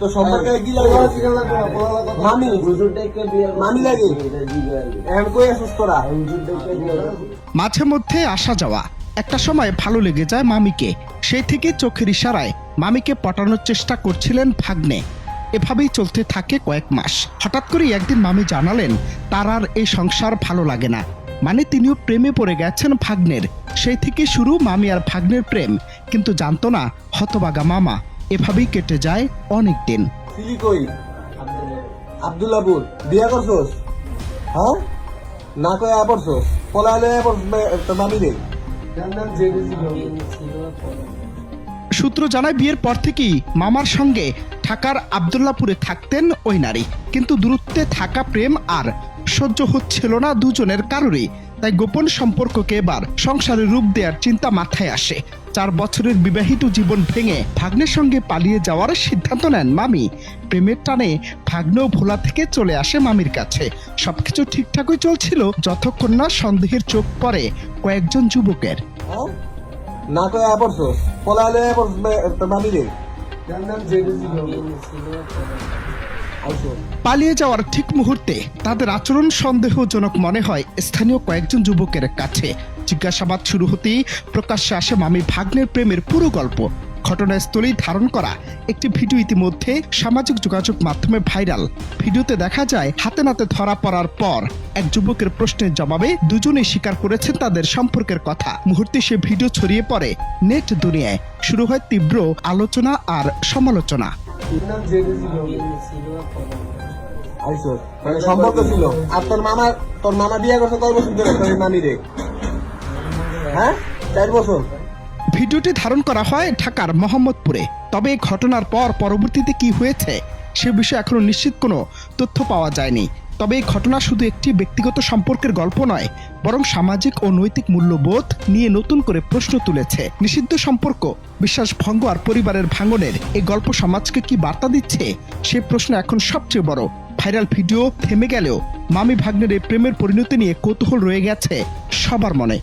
তো সম্পর্কে কি লাগে? মামি। মামি লাগে? কই মাঝে মধ্যে আসা যাওয়া। একটা সময় ভালো লেগে যায় মামিকে। সেই থেকে চোখের ইশারায় মামিকে পটানোর চেষ্টা করছিলেন ভাগ্নে। এভাবেই চলতে থাকে কয়েক মাস। হঠাৎ করে একদিন মামি জানালেন, তার আর এই সংসার ভালো লাগে না। মানে তিনিও প্রেমে পড়ে গেছেন ভাগ্নের। সেই থেকে শুরু মামি আর ভাগ্নের প্রেম। কিন্তু জানতো না, হতবাগা মামা। এভাবেই কেটে যায় অনেক দিন। বিয়া করছস? হ্যাঁ? না কই আয়া পড়ছস? পলাইলে মামি রে সূত্র জানায় বিয়ের পর থেকেই মামার সঙ্গে ঢাকার আবদুল্লাপুরে থাকতেন ওই নারী। কিন্তু দূরত্বে থাকা প্রেম আর সহ্য হচ্ছিল না দুজনের কারোরই। তাই গোপন সম্পর্ককে এবার সংসারে রূপ দেওয়ার চিন্তা মাথায় আসে। চার বছরের বিবাহিত জীবন ভেঙে ভাগ্নের সঙ্গে পালিয়ে যাওয়ার সিদ্ধান্ত নেন মামি। প্রেমের টানে ভাগ্নেও ভোলা থেকে চলে আসে মামির কাছে। সবকিছু ঠিকঠাকই চলছিল যতক্ষণ না সন্দেহের চোখ পড়ে কয়েকজন যুবকের। হ্যাঁ? না পালিয়ে যাওয়ার ঠিক মুহূর্তে তাদের আচরণ সন্দেহজনক মনে হয়। স্থানীয় কয়েকজন যুবকের কাছে জিজ্ঞাসাবাদ শুরু হতেই প্রকাশ্যে আসে মামি ভাগ্নের প্রেমের পুরো গল্প। ঘটনাস্থলেই ধারণ করা একটি ভিডিও ইতিমধ্যে সামাজিক যোগাযোগ মাধ্যমে ভাইরাল। ভিডিওতে দেখা যায়, হাতে নাতে ধরা পড়ার পর এক যুবকের প্রশ্নের জবাবে দুজনেই স্বীকার করেছেন তাদের সম্পর্কের কথা। মুহূর্তে সে ভিডিও ছড়িয়ে পড়ে নেট দুনিয়ায়। শুরু হয় তীব্র আলোচনা আর সমালোচনা। আইসো মানে সম্পর্ক ছিল। আর তোর মামা তোর মামা বিয়া করছে কয় বছর ধরে তোর এই রে? হ্যাঁ? চার বছর। ভিডিওটি ধারণ করা হয় ঢাকার মোহাম্মদপুরে। তবে এই ঘটনার পর পরবর্তীতে কি হয়েছে সে বিষয়ে এখনও নিশ্চিত কোনো তথ্য পাওয়া যায়নি। তবে এই ঘটনা শুধু একটি ব্যক্তিগত সম্পর্কের গল্প নয়, বরং সামাজিক ও নৈতিক মূল্যবোধ নিয়ে নতুন করে প্রশ্ন তুলেছে। নিষিদ্ধ সম্পর্ক বিশ্বাস ভঙ্গ আর পরিবারের ভাঙনের এই গল্প সমাজকে কি বার্তা দিচ্ছে? সে প্রশ্ন এখন সবচেয়ে বড়। ভাইরাল ভিডিও থেমে গেলেও মামি ভাগ্নের এই প্রেমের পরিণতি নিয়ে কৌতূহল রয়ে গেছে সবার মনে।